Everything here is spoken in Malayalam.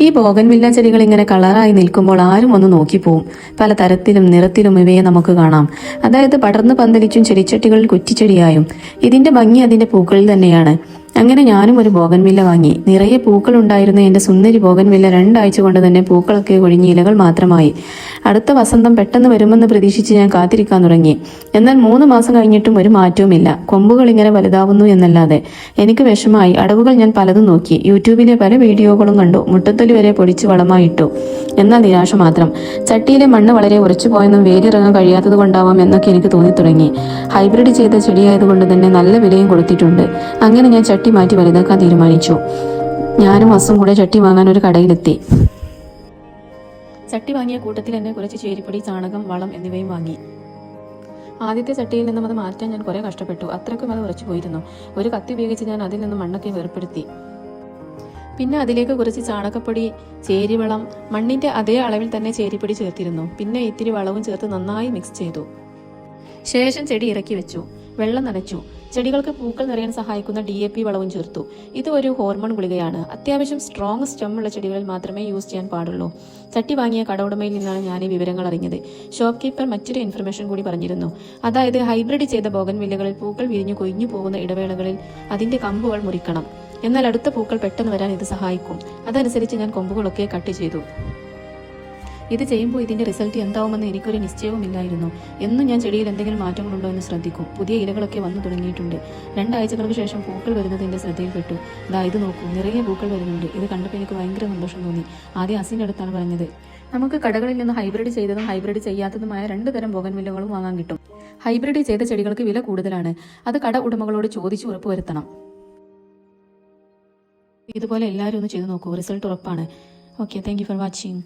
ഈ ബോഗൻവില്ല ചെടികൾ ഇങ്ങനെ കളറായി നിൽക്കുമ്പോൾ ആരും ഒന്ന് നോക്കിപ്പോവും. പല തരത്തിലും നിറത്തിലും ഇവയെ നമുക്ക് കാണാം. അതായത് പടർന്നു പന്തലിച്ചും ചെടിച്ചട്ടികളിൽ കുറ്റിച്ചെടിയായും. ഇതിന്റെ ഭംഗി അതിന്റെ പൂക്കളിൽ തന്നെയാണ്. അങ്ങനെ ഞാനും ഒരു ബോഗൻവില്ല വാങ്ങി. നിറയെ പൂക്കൾ ഉണ്ടായിരുന്ന എന്റെ സുന്ദരി ബോഗൻവില്ല രണ്ടാഴ്ച കൊണ്ട് തന്നെ പൂക്കളൊക്കെ ഒഴിഞ്ഞ് ഇലകൾ മാത്രമായി. അടുത്ത വസന്തം പെട്ടെന്ന് വരുമെന്ന് പ്രതീക്ഷിച്ച് ഞാൻ കാത്തിരിക്കാൻ തുടങ്ങി. എന്നാൽ മൂന്ന് മാസം കഴിഞ്ഞിട്ടും ഒരു മാറ്റവുമില്ല. കൊമ്പുകൾ ഇങ്ങനെ വലുതാവുന്നു എന്നല്ലാതെ. എനിക്ക് വിഷമായി അടവുകൾ ഞാൻ പലതും നോക്കി. യൂട്യൂബിലെ പല വീഡിയോകളും കണ്ടു. മുട്ടത്തൊലി വരെ പൊടിച്ച് വളമായിട്ടു എന്നാൽ നിരാശ മാത്രം. ചട്ടിയിലെ മണ്ണ് വളരെ ഉറച്ചു പോയെന്നും വേരിറങ്ങാൻ കഴിയാത്തത് കൊണ്ടാവാം എന്നൊക്കെ എനിക്ക് തോന്നി തുടങ്ങി ഹൈബ്രിഡ് ചെയ്ത ചെടിയായതുകൊണ്ട് തന്നെ നല്ല വിലയും കൊടുത്തിട്ടുണ്ട്. അങ്ങനെ ഞാൻ ചട്ടി മാറ്റി വലുതാക്കാൻ തീരുമാനിച്ചു. ഞാനും അസും കൂടെ ചട്ടി വാങ്ങാൻ ഒരു കടയിലെത്തി. ചട്ടി വാങ്ങിയ കൂട്ടത്തിൽ എന്നെ കുറച്ച് ചേരിപ്പൊടി ചാണകം വളം എന്നിവയും വാങ്ങി. ആദ്യത്തെ ചട്ടിയിൽ നിന്നും അത് മാറ്റാൻ ഞാൻ കുറെ കഷ്ടപ്പെട്ടു. അത്രക്കും അത് ഉറച്ചു പോയിരുന്നു. ഒരു കത്തി ഉപയോഗിച്ച് ഞാൻ അതിൽ നിന്നും മണ്ണൊക്കെ വേർപ്പെടുത്തി. പിന്നെ അതിലേക്ക് കുറച്ച് ചാണകപ്പൊടി ചേരിവളം മണ്ണിന്റെ അതേ അളവിൽ തന്നെ ചേരിപ്പൊടി ചേർത്തിരുന്നു. പിന്നെ ഇത്തിരി വളവും ചേർത്ത് നന്നായി മിക്സ് ചെയ്തു. ശേഷം ചെടി ഇറക്കി വെച്ചു. വെള്ളം നനച്ചു ചെടികൾക്ക് പൂക്കൾ നിറയാൻ സഹായിക്കുന്ന ഡി എ പി വളവും ചേർത്തു. ഇത് ഒരു ഹോർമോൺ ഗുളികയാണ്. അത്യാവശ്യം സ്ട്രോങ് സ്റ്റെം ഉള്ള ചെടികളിൽ മാത്രമേ യൂസ് ചെയ്യാൻ പാടുള്ളൂ. ചട്ടി വാങ്ങിയ കടവുടമയിൽ നിന്നാണ് ഞാൻ ഈ വിവരങ്ങൾ അറിഞ്ഞത്. ഷോപ്പ് കീപ്പർ മറ്റൊരു ഇൻഫർമേഷൻ കൂടി പറഞ്ഞിരുന്നു. അതായത് ഹൈബ്രിഡ് ചെയ്ത ബോഗൻ വില്ലകളിൽ പൂക്കൾ വിരിഞ്ഞു കൊഴിഞ്ഞു പോകുന്ന ഇടവേളകളിൽ അതിന്റെ കമ്പുകൾ മുറിക്കണം. എന്നാൽ അടുത്ത പൂക്കൾ പെട്ടെന്ന് വരാൻ ഇത് സഹായിക്കും. അതനുസരിച്ച് ഞാൻ കൊമ്പുകളൊക്കെ കട്ട് ചെയ്തു. ഇത് ചെയ്യുമ്പോൾ ഇതിന്റെ റിസൾട്ട് എന്താവുമെന്ന് എനിക്കൊരു നിശ്ചയവുമില്ലായിരുന്നു. എന്നും ഞാൻ ചെടിയിൽ എന്തെങ്കിലും മാറ്റങ്ങളുണ്ടോ എന്ന് ശ്രദ്ധിക്കും. പുതിയ ഇലകളൊക്കെ വന്നു തുടങ്ങിയിട്ടുണ്ട്. രണ്ടാഴ്ചകൾക്ക് ശേഷം പൂക്കൾ വരുന്നത് എന്റെ ശ്രദ്ധയിൽപ്പെട്ടു. ദാ ഇത് നോക്കൂ നിറയെ പൂക്കൾ വരുന്നുണ്ട്. ഇത് കണ്ടപ്പോൾ എനിക്ക് ഭയങ്കര സന്തോഷം തോന്നി. ആദ്യം അസിന്റെ അടുത്താണ് പറഞ്ഞത് നമുക്ക് കടകളിൽ നിന്ന് ഹൈബ്രിഡ് ചെയ്തതും ഹൈബ്രിഡ് ചെയ്യാത്തതുമായ രണ്ട് തരം ബോഗൻവില്ലകളും വാങ്ങാൻ കിട്ടും. ഹൈബ്രിഡ് ചെയ്ത ചെടികൾക്ക് വില കൂടുതലാണ്. അത് കട ഉടമകളോട് ചോദിച്ച് ഉറപ്പുവരുത്തണം. ഇതുപോലെ എല്ലാവരും ഒന്ന് ചെയ്തു നോക്കൂ. റിസൾട്ട് ഉറപ്പാണ്. Okay thank for watching